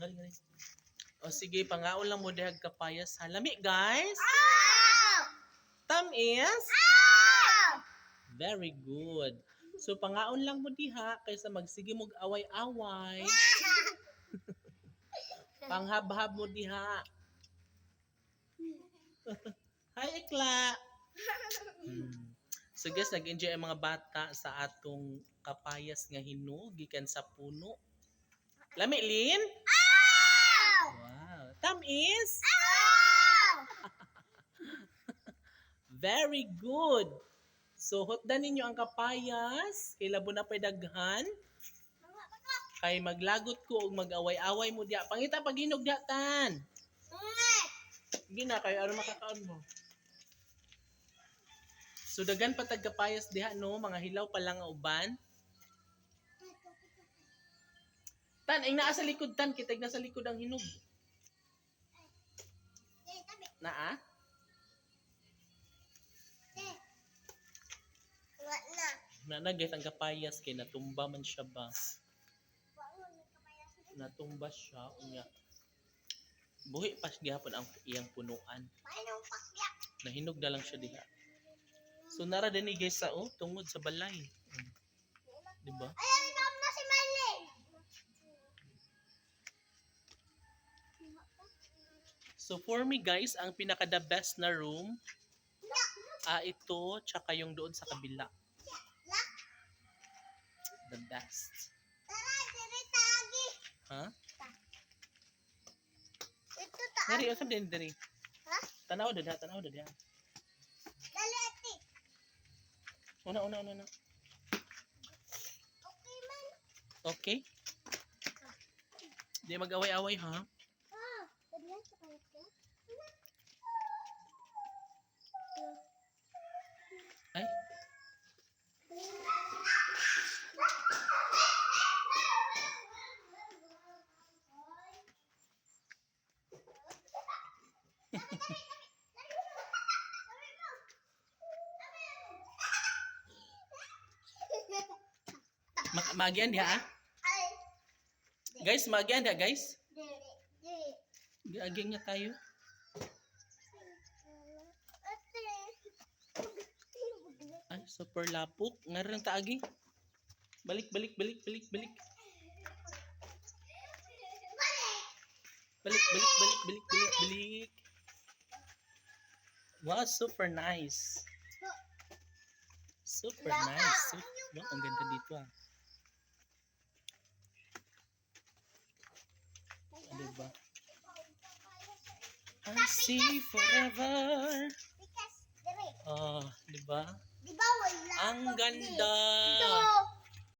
Gali, gali. O sige, pangaon lang mo dihag kapayas ha. Lami, guys. Tamis. Very good. So, pangaon lang mo diha kaysa magsige mog away-away. Panghabhab mo diha. Hi, Ikla. Hmm. So guys, nag-enjoy ang mga bata sa atong kapayas nga hinog gikan sa puno. Lami, Lin? Wow. Tamis? Very good. So, hotdan ninyo ang kapayas. Kay labo na pa'y daghan. Kay maglagot ko o mag-away-away mo diya. Pangita pag hinog diya, tan. Hindi na, kayo ano makakaon mo. So, dagan pa tagkapayas diha, no? Mga hilaw pa lang uban. Tan, ay naa sa likod, tan. Kitag na sa likod ang hinog. Naa? Na na guys, ang kapayas kay natumba man siya ba? Natumba siya unya. Buhi pa siya gihapon ang iyang punuan. Nahinog na lang siya diha. So nara din ni guys sa oh, tungod sa balay. Mm. Di ba? So for me guys, ang pinaka the best na room ah ito tsaka yung doon sa kabila. The best. Ha? Dari usab din dari. Tanaw dada, tanaw dada. Una una una. una. Okay? Di mag-away-away ha? Ay. Ma- Magian diha ah. Guys, magian diha guys. Giaging niya tayo. Ay, super lapok. Ngayon taagi. Balik, balik, balik, balik, balik. Balik, balik, balik, balik, balik, balik. Wow, super nice. Super nice. Super, wow, ang ganda dito ah. Ano ba? I see forever. Oh, di ba? Di ba wala? Ang ganda. Ito.